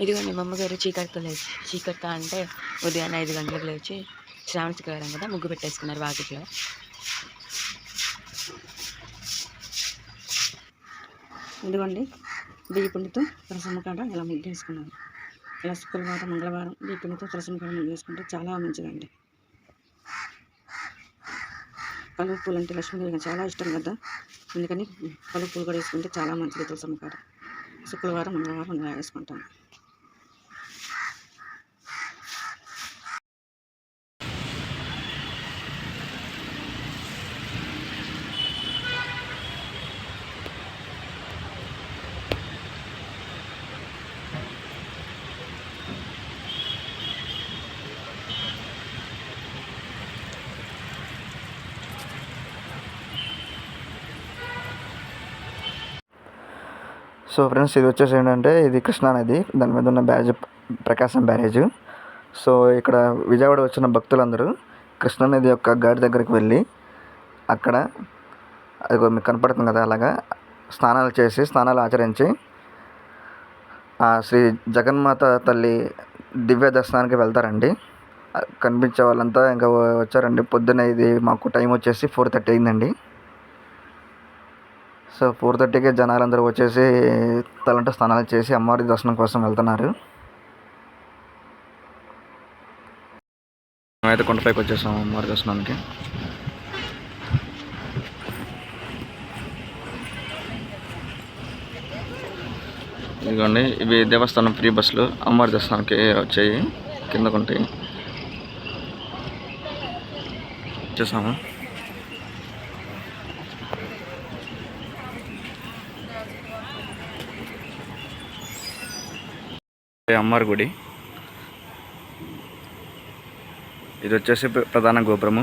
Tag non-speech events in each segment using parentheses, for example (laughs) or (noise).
ఇదిగోండి మా అమ్మగారు చీకటితో లేచి చీకటితో అంటే ఉదయాన్నే ఐదు గంటలకు లేచి శ్రావణ శుక్రవారం కదా ముగ్గు పెట్టేసుకున్నారు వాకిట్లో. ఇదిగోండి బియ్యపిండితో తులసమ్మకాడ కాడ ఇలా ముగ్గు వేసుకున్నాను ఇలా శుక్రవారం మంగళవారం బియ్యపిండితో తులసమ్మకాడ కాడ ముగ్గు వేసుకుంటే చాలా మంచిదండి. కలువ పూలు అంటే లక్ష్మీదేవికి చాలా ఇష్టం కదా? అందుకని కలువ పూలు కూడా వేసుకుంటే చాలా మంచిది తులసమ్మకాడ. శుక్రవారం మంగళవారం ఇలా వేసుకుంటాను. సో ఫ్రెండ్స్ ఇది వచ్చేసి ఏంటంటే ఇది కృష్ణా నది. దాని మీద ఉన్న బ్యారేజ్ ప్రకాశం బ్యారేజ్. సో ఇక్కడ విజయవాడ వచ్చిన భక్తులందరూ కృష్ణా నది యొక్క గాడి దగ్గరికి వెళ్ళి అక్కడ అది మీకు కనపడుతుంది కదా అలాగా స్నానాలు చేసి స్నానాలు ఆచరించి ఆ శ్రీ జగన్మాత తల్లి దివ్య దర్శనానికి వెళ్తారండి. కనిపించే వాళ్ళంతా ఇంకా వచ్చారండి. పొద్దున్న ఇది మాకు టైం వచ్చేసి ఫోర్ థర్టీ అయిందండి. సో ఫోర్ థర్టీకి జనాలందరూ వచ్చేసి తలంట స్నానాలు చేసి అమ్మవారి దర్శనం కోసం వెళ్తున్నారు. మేమైతే కొండపైకి వచ్చేసాం అమ్మవారి దర్శనానికి. ఇదిగోండి ఇవి దేవస్థానం ఫ్రీ బస్సులు. అమ్మవారి దర్శనానికి వచ్చాయి. కిందకుంటాయి వచ్చేసాము. అమ్మవారి గుడి. ఇది వచ్చేసి ప్రధాన గోపురము.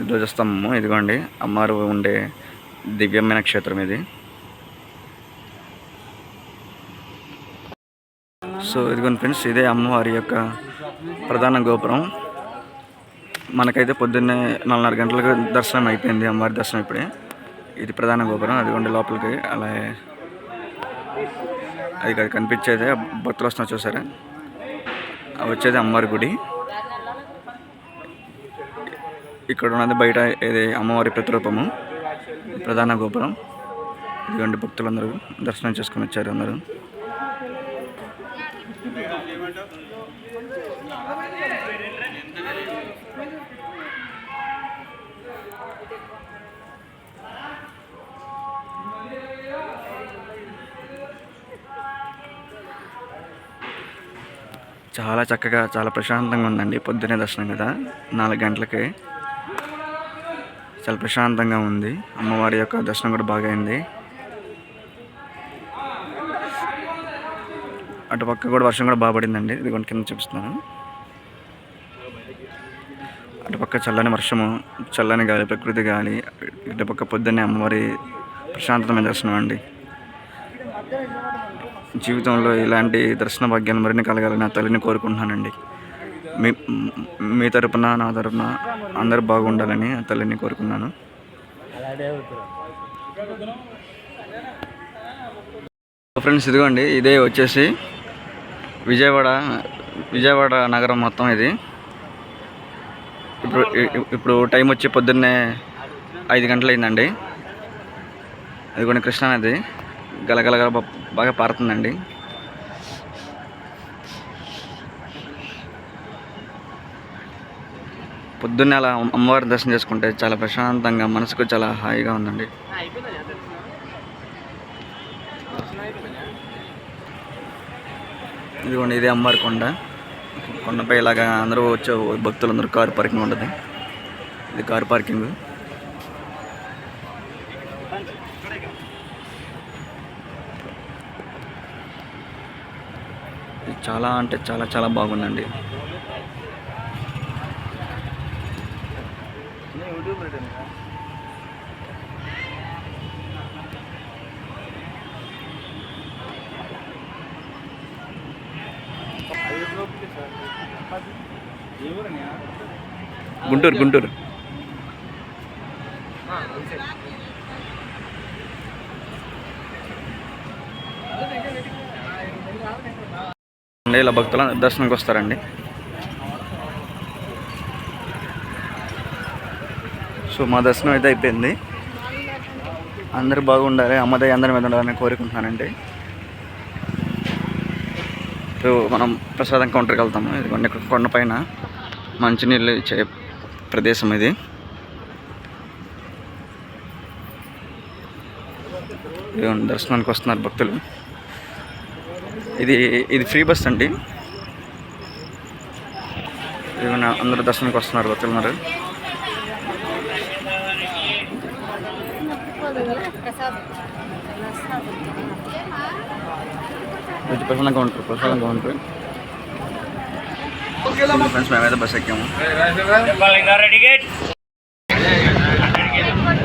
ధ్వజస్తంభము. ఇదిగోండి అమ్మవారు ఉండే దివ్యమైన క్షేత్రం ఇది. సో ఇదిగోండి ఫ్రెండ్స్ ఇదే అమ్మవారి యొక్క ప్రధాన గోపురం. మనకైతే పొద్దున్నే నాలుగున్నర గంటలకు దర్శనం అయిపోయింది అమ్మవారి దర్శనం ఇప్పుడే. ఇది ప్రధాన గోపురం. అదిగోండి లోపలికి అలా అది కాదు కనిపించేదే భక్తులు వస్తున్నా చూసారా? అవి వచ్చేది అమ్మవారి గుడి. ఇక్కడ ఉన్నది బయట ఇది అమ్మవారి ప్రతిరూపము ప్రధాన గోపురం. ఇదిగోండి భక్తులందరూ దర్శనం చేసుకుని వచ్చారు అందరూ. చాలా చక్కగా చాలా ప్రశాంతంగా ఉందండి. పొద్దునే దర్శనం కదా నాలుగు గంటలకి. చాలా ప్రశాంతంగా ఉంది. అమ్మవారి యొక్క దర్శనం కూడా బాగా అయింది. అటుపక్క కూడా వర్షం కూడా బాగా పడిందండి. ఇది కొన్ని కింద చూపిస్తున్నాను. అటుపక్క చల్లని వర్షము చల్లని గాలి ప్రకృతి గాలి ఇటుపక్క పొద్దున్నే అమ్మవారి ప్రశాంతమైన దర్శనం అండి. జీవితంలో ఇలాంటి దర్శన భాగ్యాలు మరిన్ని కలగాలని నా తల్లిని కోరుకుంటున్నానండి. మీ మీ తరపున నా తరపున అందరు బాగుండాలని ఆ తల్లిని కోరుకున్నాను. ఫ్రెండ్స్ ఇదిగోండి ఇదే వచ్చేసి విజయవాడ విజయవాడ నగరం మొత్తం ఇది. ఇప్పుడు ఇప్పుడు టైం వచ్చి పొద్దున్నే ఐదు గంటలు అయిందండి అది కూడా కృష్ణానది. గలగలగల బాగా పారుతుందండి. పొద్దున్నే అలా అమ్మవారి దర్శనం చేసుకుంటే చాలా ప్రశాంతంగా మనసుకు చాలా హాయిగా ఉందండి. ఇదిగోండి ఇదే అమ్మవారి కొండ. కొండపై ఇలాగా అందరూ వచ్చే భక్తులందరూ కారు పార్కింగ్ ఉంటుంది. ఇది కారు పార్కింగ్. చాలా అంటే చాలా చాలా బాగుందండి. గుంటూరు గుంటూరు. ఇలా భక్తుల దర్శనంకి వస్తారండి. సో మా దర్శనం అయితే అయిపోయింది. అందరూ బాగుండాలి అమ్మదయ్య అందరి మీద ఉండాలని కోరుకుంటున్నానండి. ఇప్పుడు మనం ప్రసాదం కౌంటర్కి వెళ్తాము. ఇదిగోండి కొండ కొండపైన మంచినీళ్ళు ఇచ్చే ప్రదేశం ఇది. ఇదిగోండి దర్శనానికి వస్తున్నారు భక్తులు. ఇది ఇది ఫ్రీ బస్ అండి. ఏమైనా అందరూ దర్శనానికి వస్తున్నారు భక్తులు మరి. ఇది ప్రసాదం కౌంటర్ ప్రసాదం కౌంటర్ ఫ్రెండ్స్ మేమైతే బస్ ఎక్కాము.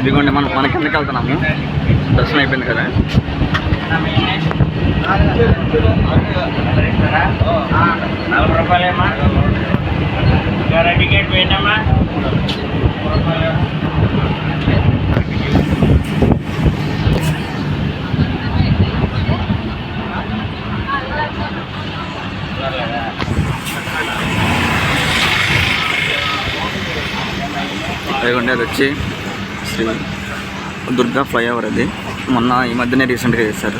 ఇదిగోండి మనం మన కిందకి వెళ్తున్నాము? దర్శనం అయిపోయింది కదా. నలభై రూపాయలేమా గారా టికెట్ పోయిందమ్మా ఇదిగోండి అది వచ్చి శ్రీ దుర్గా ఫ్లైఓవర్ అది. మొన్న ఈ మధ్యనే రీసెంట్గా చేశారు.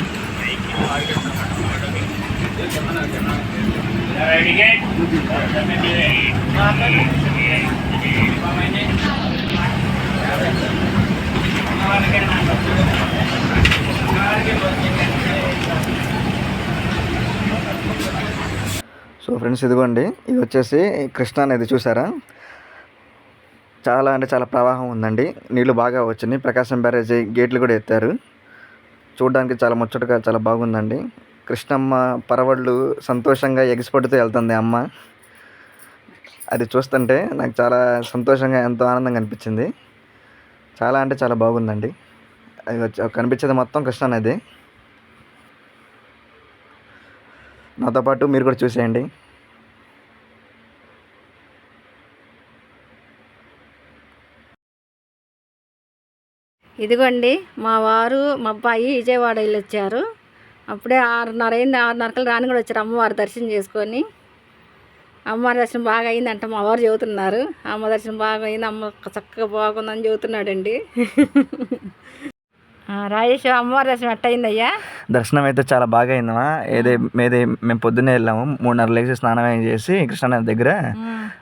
సో ఫ్రెండ్స్ ఇదిగోండి. ఇది వచ్చేసి కృష్ణా నది చూసారా? చాలా అంటే చాలా ప్రవాహం ఉందండి. నీళ్ళు బాగా వచ్చినాయి. ప్రకాశం బ్యారేజీ గేట్లు కూడా ఎత్తారు. చూడడానికి చాలా ముచ్చటగా చాలా బాగుందండి. కృష్ణమ్మ పరవళ్ళు సంతోషంగా ఎగిసిపడుతూ వెళ్తుంది అమ్మ. అది చూస్తుంటే నాకు చాలా సంతోషంగా ఎంతో ఆనందంగా అనిపించింది. చాలా అంటే చాలా బాగుందండి. అది వచ్చి కనిపించేది మొత్తం కృష్ణానది నాతో పాటు మీరు కూడా చూసేయండి. ఇదిగోండి మా వారు మా అబ్బాయి విజయవాడ వెళ్ళి వచ్చారు అప్పుడే ఆరున్నర అయింది ఆరున్నరకలు రాని కూడా వచ్చారు అమ్మవారి దర్శనం చేసుకొని. అమ్మవారి దర్శనం బాగా అయిందంట మా వారు చెబుతున్నారు. అమ్మ దర్శనం బాగా అయింది అమ్మ చక్కగా బాగుందని చెబుతున్నాడండి. రాజేష్ అమ్మవారి దర్శనం ఎట్ట అయిందయ్యా దర్శనం అయితే చాలా బాగా అయిందమ్మా. ఏదే మేదే మేము పొద్దున్నే వెళ్ళాము. మూడున్నర లేచి స్నానం ఏం చేసి కృష్ణానది దగ్గర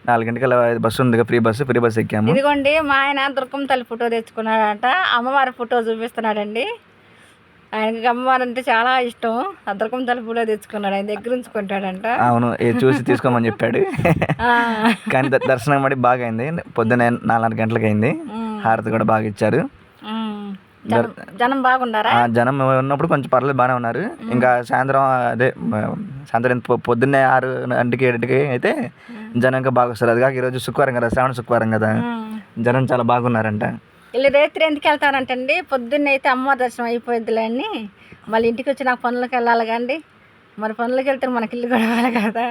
నాలుగింటికల్లా బస్సు ఉంది ఫ్రీ బస్సు ఫ్రీ బస్సు ఎక్కాము. ఇదిగోండి మా ఆయన దుర్గమ్మ తల్లి ఫోటో తెచ్చుకున్నాడంట. అమ్మవారి ఫోటో చూపిస్తున్నాడండి. ఆయనకి అమ్మవారు అంటే చాలా ఇష్టం. తల్లి ఫోటో తెచ్చుకున్నాడు. ఆయన దగ్గర ఉంచుకుంటాడంట. అవును చూసి తీసుకోమని చెప్పాడు. కానీ దర్శనం పడి బాగా అయింది పొద్దున్నే నాలుగు గంటలకు అయింది హారతి కూడా బాగా ఇచ్చారు. జనం బాగున్నారా? జనం ఉన్నప్పుడు కొంచెం పర్లేదు బాగానే ఉన్నారు. ఇంకా సాయంత్రం అదే సాయంత్రం పొద్దున్నే ఆరు గంటకి ఏడింటికి అయితే జనం ఇంకా బాగా వస్తారు. అది కాక ఈరోజు శుక్రవారం కదా శ్రావణ శుక్రవారం కదా. జనం చాలా బాగున్నారంట. వీళ్ళు రేత్రి ఎందుకు వెళ్తారంటండి పొద్దున్న అయితే అమ్మవారి దర్శనం అయిపోద్దిలే అని మళ్ళీ ఇంటికి వచ్చి నాకు పనులకు వెళ్ళాలి కండి మరి పనులకు వెళ్తే మనకి ఇల్లు గడవాలి కదా.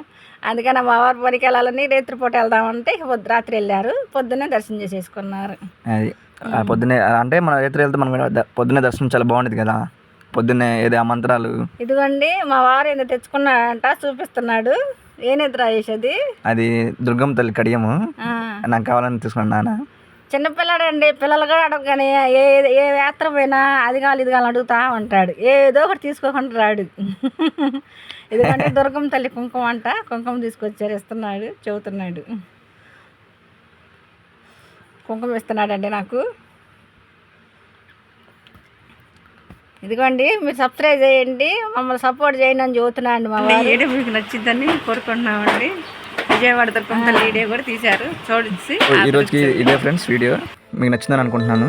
అందుకని మా వారి పనికి వెళ్ళాలని రేత్రి పూట వెళ్దామంటే పొద్దు రాత్రి వెళ్ళారు. పొద్దున్నే దర్శనం చేసేసుకున్నారు. అది. ఆ పొద్దున్నే అంటే మనం రైతులు వెళ్తే మనం పొద్దున్నే దర్శనం చాలా బాగుండేది కదా. పొద్దున్నే ఏదో ఆ మంత్రాలు. ఇదిగోండి మా వారు ఏందో తెచ్చుకున్నాడంట చూపిస్తున్నాడు. ఏనేది రాయేసేది అది దుర్గమ్మ తల్లి కడియము నాకు కావాలని తీసుకున్నాను నాన్న. చిన్నపిల్లాడండి పిల్లలు కూడా అడగగానే ఏ ఏ యాత్ర పోయినా అది కావాలి ఇది కావాలి అడుగుతా ఉంటాడు ఏదో ఒకటి తీసుకోకుండా రాడు. (laughs) ఎందుకంటే దుర్గం తల్లి కుంకుమ అంట కుంకుమ తీసుకొచ్చారు ఇస్తున్నాడు చెబుతున్నాడు. కుంకుమ ఇస్తున్నాడండి నాకు. ఇదిగోండి మీరు సబ్స్క్రైబ్ చేయండి మమ్మల్ని సపోర్ట్ చేయండి అని చెబుతున్నాండి మా వీడియో మీకు నచ్చిందని కోరుకుంటున్నామండి. విజయవాడ తల్లి వీడియో కూడా తీశారు. చూసి ఈ రోజుకి ఇదే ఫ్రెండ్స్ వీడియో. మీకు నచ్చిందని అనుకుంటున్నాను.